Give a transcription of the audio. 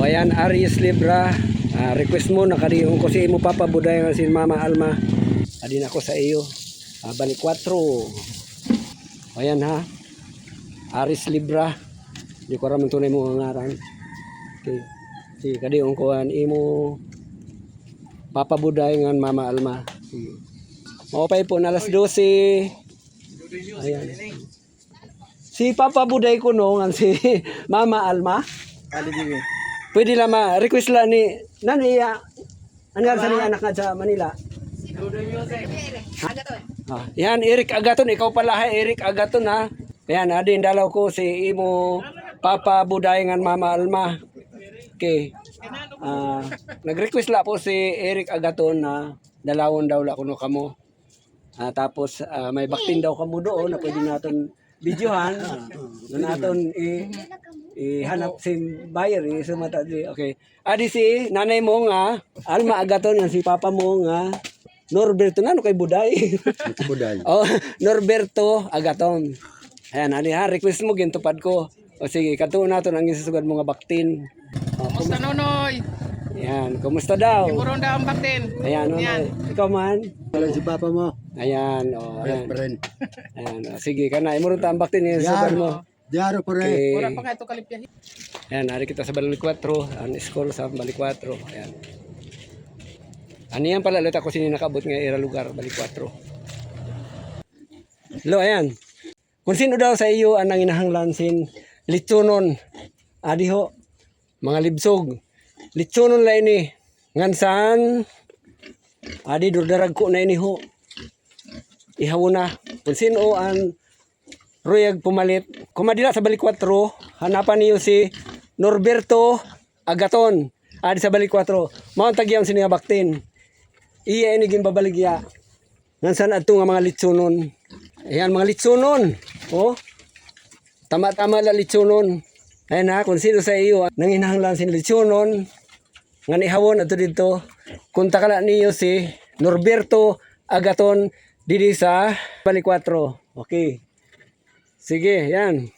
O ayan, Aries Libra. Ah, request mo, nakariyon ko si mo papabuday nga si Mama Alma. Adin ako sa iyo. Ah, balik 4. O ayan ha. Aries Libra. Di ko raman tunay mo ang ngaran. Okay. Si kadiyon ko an imo papabuday nga Mama Alma. Sige. Mapay po na alas 12. Ayan. Si Papa Buday ko no, nga si Mama Alma. Pwede lang ma request lang ni nani ya. Ano nga sa ni anak nga sa Manila? Ah, yan Eric Agaton, ikaw pala ha Eric Agaton ha. Yan, adin dalaw ko si imo Papa Buday nga Mama Alma. Okay. Ah, nag-request la po si Eric Agaton na dalawon daw la kuno kamo. Ah, tapos ah, may baktin daw kamo doon na pwede natin videohan. Na natin i ihanap si buyer eh, sumata di. Okay. Adi si nanay mo nga Alma Agaton yan si papa mo nga Norberto na no kay Buday. Buday. oh, Norberto Agaton. Ayan, adi ha, request mo gintupad ko. O sige, katuon naton ang isusugad mo nga baktin. Oh, Kumusta nonoy? Ayan, kumusta daw? Puro na ang baktin. Ayan, ano, ikaw man. Wala si papa mo. Ayan, oh, ayan. Ayan, oh, sige, kana imo ron tambak din yung sudan mo. Diaro pa rin. Okay. Wala pa nga ito kalipyahin. Ayan, nari kita sa Balik 4. Ang score sa Balik 4. Ayan. Ano yan pala, ulit ako sini nakabot nga ira lugar, Balik 4. Hello, ayan. Kung sino daw sa iyo ang nanginahanglan sin litsunon. Adi ho, mga libsog. Litsunon la ini. Ngansan, adi durdarag ko na ini ho. Ihaw na. Kung sino ang Ruyag pumalit. Kumadila sa balik 4, hanapan niyo si Norberto Agaton. Adi sa balik 4. Mao tagyang sininga baktin. Iya ini gin babaligya. Nansan adto nga mga litsunon. Ayan mga litsunon. Oh. Tama-tama la litsunon. Ayan ha, kung sino sa iyo nanginahanglan sin litsunon. Nga nihawon ato dito. Kunta ka na niyo si Norberto Agaton didi sa balik 4. Okay. Sige, yan.